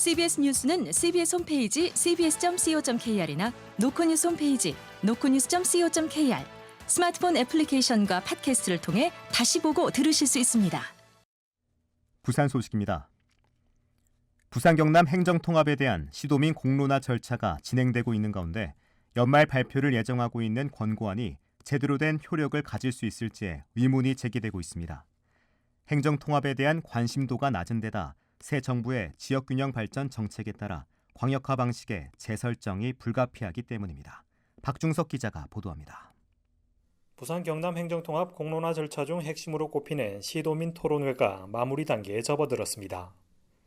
CBS 뉴스는 CBS 홈페이지 cbs.co.kr이나 노코뉴스 홈페이지 노코뉴스.co.kr 스마트폰 애플리케이션과 팟캐스트를 통해 다시 보고 들으실 수 있습니다. 부산 소식입니다. 부산 경남 행정 통합에 대한 시도민 공론화 절차가 진행되고 있는 가운데 연말 발표를 예정하고 있는 권고안이 제대로 된 효력을 가질 수 있을지에 의문이 제기되고 있습니다. 행정 통합에 대한 관심도가 낮은 데다 새 정부의 지역균형 발전 정책에 따라 광역화 방식의 재설정이 불가피하기 때문입니다. 박중석 기자가 보도합니다. 부산 경남 행정통합 공론화 절차 중 핵심으로 꼽히는 시도민 토론회가 마무리 단계에 접어들었습니다.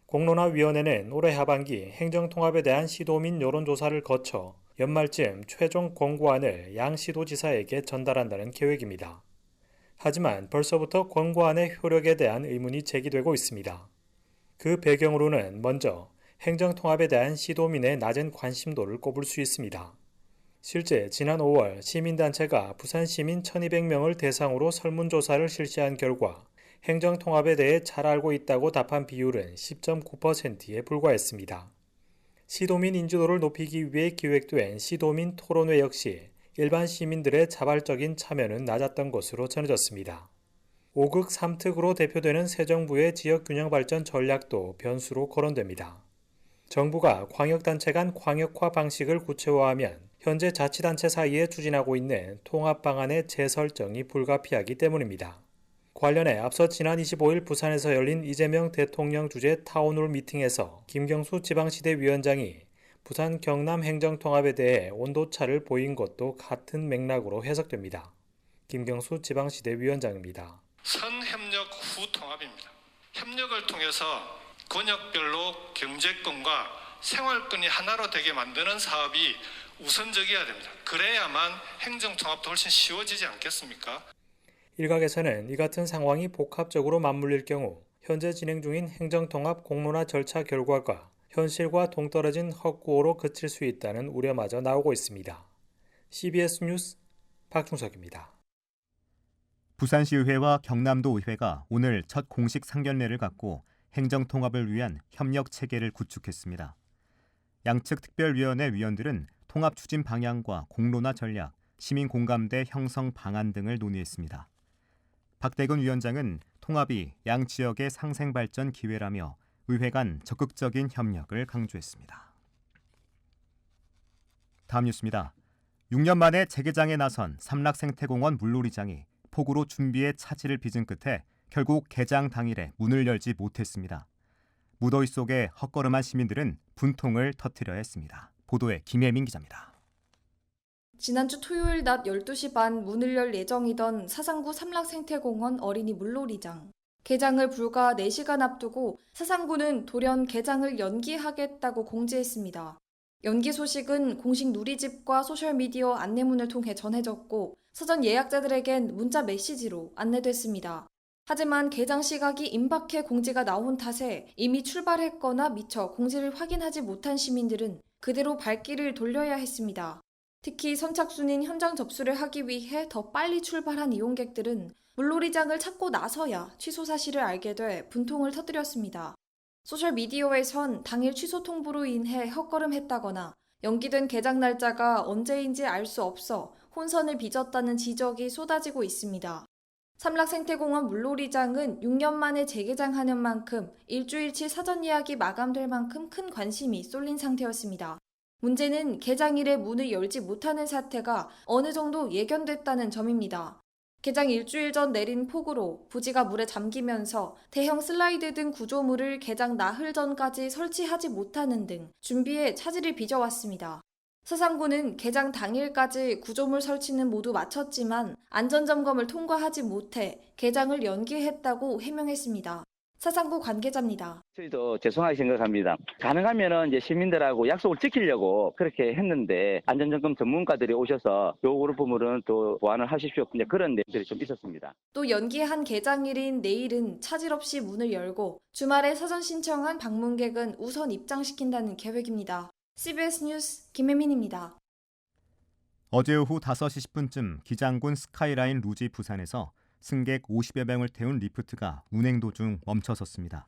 공론화위원회는 올해 하반기 행정통합에 대한 시도민 여론조사를 거쳐 연말쯤 최종 권고안을 양 시도지사에게 전달한다는 계획입니다. 하지만 벌써부터 권고안의 효력에 대한 의문이 제기되고 있습니다. 그 배경으로는 먼저 행정통합에 대한 시도민의 낮은 관심도를 꼽을 수 있습니다. 실제 지난 5월 시민단체가 부산 시민 1200명을 대상으로 설문조사를 실시한 결과 행정통합에 대해 잘 알고 있다고 답한 비율은 10.9%에 불과했습니다. 시도민 인지도를 높이기 위해 기획된 시도민 토론회 역시 일반 시민들의 자발적인 참여는 낮았던 것으로 전해졌습니다. 5극 3특으로 대표되는 새 정부의 지역균형 발전 전략도 변수로 거론됩니다. 정부가 광역단체 간 광역화 방식을 구체화하면 현재 자치단체 사이에 추진하고 있는 통합 방안의 재설정이 불가피하기 때문입니다. 관련해 앞서 지난 25일 부산에서 열린 이재명 대통령 주재 타운홀 미팅에서 김경수 지방시대 위원장이 부산 경남 행정통합에 대해 온도차를 보인 것도 같은 맥락으로 해석됩니다. 김경수 지방시대 위원장입니다. 선협력 후 통합입니다. 협력을 통해서 권역별로 경제권과 생활권이 하나로 되게 만드는 사업이 우선적이어야 됩니다. 그래야만 행정통합도 훨씬 쉬워지지 않겠습니까? 일각에서는 이 같은 상황이 복합적으로 맞물릴 경우 현재 진행 중인 행정통합 공론화 절차 결과가 현실과 동떨어진 헛구호로 그칠 수 있다는 우려마저 나오고 있습니다. CBS 뉴스 박중석입니다. 부산시의회와 경남도 의회가 오늘 첫 공식 상견례를 갖고 행정 통합을 위한 협력 체계를 구축했습니다. 양측 특별위원회 위원들은 통합 추진 방향과 공론화 전략, 시민 공감대 형성 방안 등을 논의했습니다. 박대근 위원장은 통합이 양 지역의 상생 발전 기회라며 의회 간 적극적인 협력을 강조했습니다. 다음 뉴스입니다. 6년 만에 재개장에 나선 삼락생태공원 물놀이장이 폭우로 준비에 차질을 빚은 끝에 결국 개장 당일에 문을 열지 못했습니다. 무더위 속에 헛걸음한 시민들은 분통을 터뜨려 했습니다. 보도에 김혜민 기자입니다. 지난주 토요일 낮 12시 반 문을 열 예정이던 사상구 삼락생태공원 어린이 물놀이장. 개장을 불과 4시간 앞두고 사상구는 돌연 개장을 연기하겠다고 공지했습니다. 연기 소식은 공식 누리집과 소셜미디어 안내문을 통해 전해졌고 사전 예약자들에겐 문자 메시지로 안내됐습니다. 하지만 개장 시각이 임박해 공지가 나온 탓에 이미 출발했거나 미처 공지를 확인하지 못한 시민들은 그대로 발길을 돌려야 했습니다. 특히 선착순인 현장 접수를 하기 위해 더 빨리 출발한 이용객들은 물놀이장을 찾고 나서야 취소 사실을 알게 돼 분통을 터뜨렸습니다. 소셜미디어에선 당일 취소 통보로 인해 헛걸음했다거나 연기된 개장 날짜가 언제인지 알 수 없어 혼선을 빚었다는 지적이 쏟아지고 있습니다. 삼락생태공원 물놀이장은 6년 만에 재개장하는 만큼 일주일치 사전 예약이 마감될 만큼 큰 관심이 쏠린 상태였습니다. 문제는 개장일에 문을 열지 못하는 사태가 어느 정도 예견됐다는 점입니다. 개장 일주일 전 내린 폭우로 부지가 물에 잠기면서 대형 슬라이드 등 구조물을 개장 나흘 전까지 설치하지 못하는 등 준비에 차질을 빚어왔습니다. 사상구는 개장 당일까지 구조물 설치는 모두 마쳤지만 안전점검을 통과하지 못해 개장을 연기했다고 해명했습니다. 사상구 관계자입니다. 저희도 죄송하게 생각합니다. 가능하면은 이제 시민들하고 약속을 지키려고 그렇게 했는데 안전점검 전문가들이 오셔서 요구를 부분은 또 보완을 하십시오. 이제 그런 내용들이 좀 있었습니다. 또 연기한 개장일인 내일은 차질 없이 문을 열고 주말에 사전 신청한 방문객은 우선 입장시킨다는 계획입니다. CBS 뉴스 김혜민입니다. 어제 오후 5시 10분쯤 기장군 스카이라인 루지 부산에서 승객 50여 명을 태운 리프트가 운행 도중 멈춰섰습니다.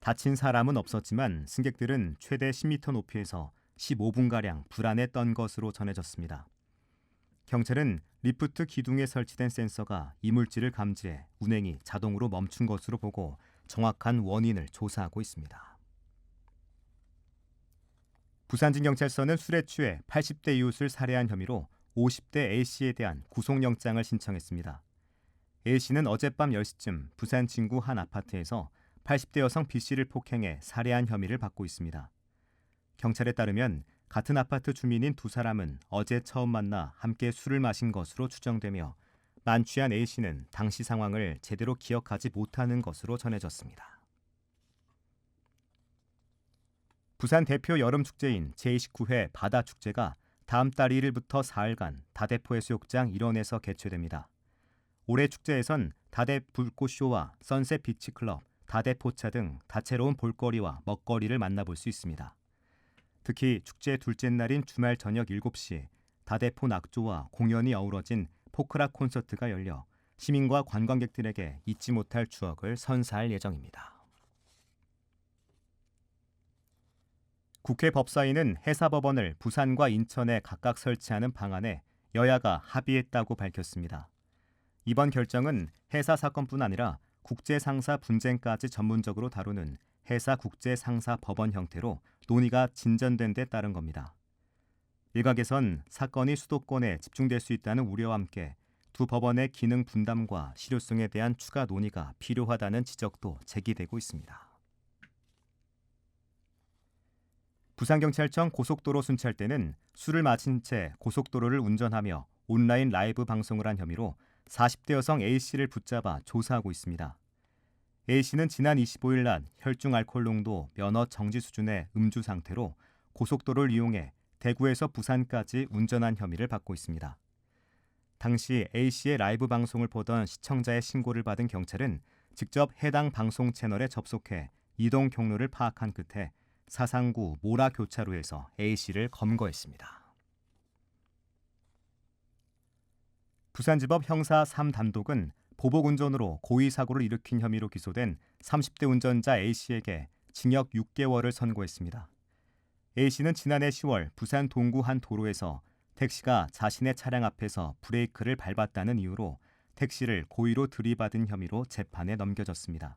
다친 사람은 없었지만 승객들은 최대 10m 높이에서 15분가량 불안에 떤 것으로 전해졌습니다. 경찰은 리프트 기둥에 설치된 센서가 이물질을 감지해 운행이 자동으로 멈춘 것으로 보고 정확한 원인을 조사하고 있습니다. 부산진경찰서는 술에 취해 80대 이웃을 살해한 혐의로 50대 A씨에 대한 구속영장을 신청했습니다. A씨는 어젯밤 10시쯤 부산 진구 한 아파트에서 80대 여성 B씨를 폭행해 살해한 혐의를 받고 있습니다. 경찰에 따르면 같은 아파트 주민인 두 사람은 어제 처음 만나 함께 술을 마신 것으로 추정되며 만취한 A씨는 당시 상황을 제대로 기억하지 못하는 것으로 전해졌습니다. 부산 대표 여름 축제인 제29회 바다 축제가 다음 달 1일부터 4일간 다대포 해수욕장 일원에서 개최됩니다. 올해 축제에선 다대 불꽃쇼와 선셋 비치클럽, 다대포차 등 다채로운 볼거리와 먹거리를 만나볼 수 있습니다. 특히 축제 둘째 날인 주말 저녁 7시 다대포 낙조와 공연이 어우러진 포크라 콘서트가 열려 시민과 관광객들에게 잊지 못할 추억을 선사할 예정입니다. 국회 법사위는 해사법원을 부산과 인천에 각각 설치하는 방안에 여야가 합의했다고 밝혔습니다. 이번 결정은 해사 사건뿐 아니라 국제 상사 분쟁까지 전문적으로 다루는 해사 국제 상사 법원 형태로 논의가 진전된 데 따른 겁니다. 일각에선 사건이 수도권에 집중될 수 있다는 우려와 함께 두 법원의 기능 분담과 실효성에 대한 추가 논의가 필요하다는 지적도 제기되고 있습니다. 부산경찰청 고속도로 순찰대는 술을 마신 채 고속도로를 운전하며 온라인 라이브 방송을 한 혐의로 40대 여성 A씨를 붙잡아 조사하고 있습니다. A씨는 지난 25일 날 혈중 알코올 농도 면허 정지 수준의 음주 상태로 고속도로를 이용해 대구에서 부산까지 운전한 혐의를 받고 있습니다. 당시 A씨의 라이브 방송을 보던 시청자의 신고를 받은 경찰은 직접 해당 방송 채널에 접속해 이동 경로를 파악한 끝에 사상구 모라 교차로에서 A씨를 검거했습니다. 부산지법 형사 3단독은 보복운전으로 고의 사고를 일으킨 혐의로 기소된 30대 운전자 A씨에게 징역 6개월을 선고했습니다. A씨는 지난해 10월 부산 동구 한 도로에서 택시가 자신의 차량 앞에서 브레이크를 밟았다는 이유로 택시를 고의로 들이받은 혐의로 재판에 넘겨졌습니다.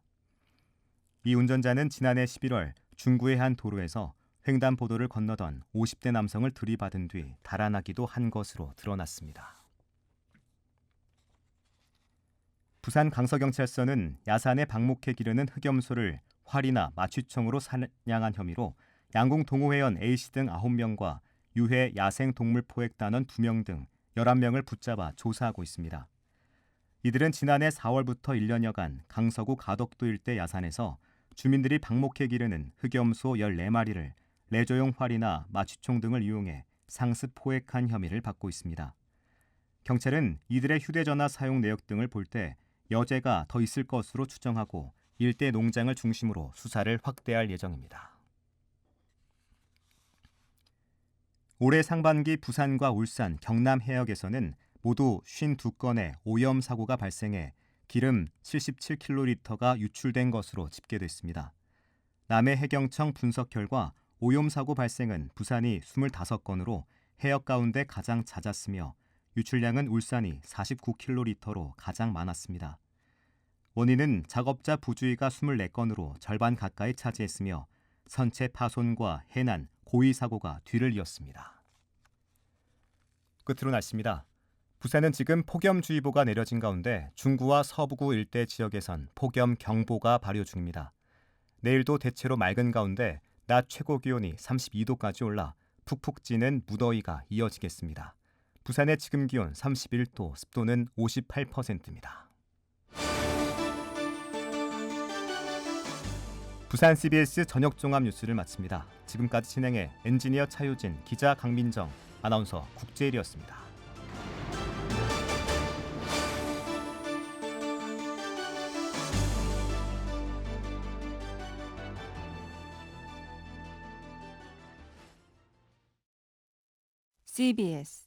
이 운전자는 지난해 11월 중구의 한 도로에서 횡단보도를 건너던 50대 남성을 들이받은 뒤 달아나기도 한 것으로 드러났습니다. 부산 강서경찰서는 야산에 방목해 기르는 흑염소를 활이나 마취총으로 사냥한 혐의로 양궁 동호회원 A씨 등 9명과 유해 야생 동물 포획단원 2명 등 11명을 붙잡아 조사하고 있습니다. 이들은 지난해 4월부터 1년여간 강서구 가덕도 일대 야산에서 주민들이 방목해 기르는 흑염소 14마리를 레저용 활이나 마취총 등을 이용해 상습 포획한 혐의를 받고 있습니다. 경찰은 이들의 휴대전화 사용 내역 등을 볼 때 여죄가 더 있을 것으로 추정하고 일대 농장을 중심으로 수사를 확대할 예정입니다. 올해 상반기 부산과 울산, 경남 해역에서는 모두 52건의 오염 사고가 발생해 기름 77kg가 유출된 것으로 집계됐습니다. 남해 해경청 분석 결과 오염 사고 발생은 부산이 25건으로 해역 가운데 가장 잦았으며 유출량은 울산이 49kg로 가장 많았습니다. 원인은 작업자 부주의가 24건으로 절반 가까이 차지했으며 선체 파손과 해난, 고의 사고가 뒤를 이었습니다. 끝으로 날씨입니다. 부산은 지금 폭염주의보가 내려진 가운데 중구와 서부구 일대 지역에선 폭염 경보가 발효 중입니다. 내일도 대체로 맑은 가운데 낮 최고 기온이 32도까지 올라 푹푹 찌는 무더위가 이어지겠습니다. 부산의 지금 기온 31도, 습도는 58%입니다. 부산 CBS 저녁 종합 뉴스를 마칩니다. 지금까지 진행해 엔지니어 차유진, 기자 강민정, 아나운서 국재일이었습니다. CBS